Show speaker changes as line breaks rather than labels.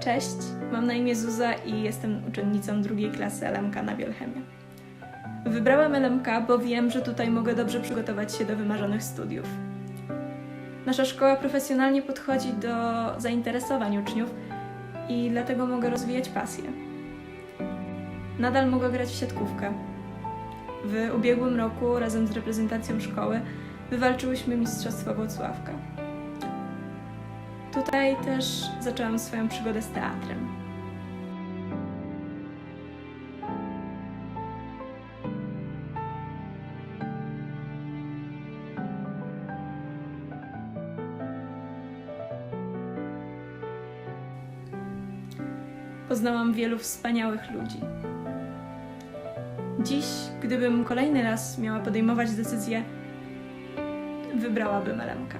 Cześć, mam na imię Zuza i jestem uczennicą drugiej klasy LMK na Bielchemie. Wybrałam LMK, bo wiem, że tutaj mogę dobrze przygotować się do wymarzonych studiów. Nasza szkoła profesjonalnie podchodzi do zainteresowań uczniów i dlatego mogę rozwijać pasję. Nadal mogę grać w siatkówkę. W ubiegłym roku razem z reprezentacją szkoły wywalczyłyśmy Mistrzostwo Włocławka. Tutaj też zaczęłam swoją przygodę z teatrem. Poznałam wielu wspaniałych ludzi. Dziś, gdybym kolejny raz miała podejmować decyzję, wybrałabym LMK.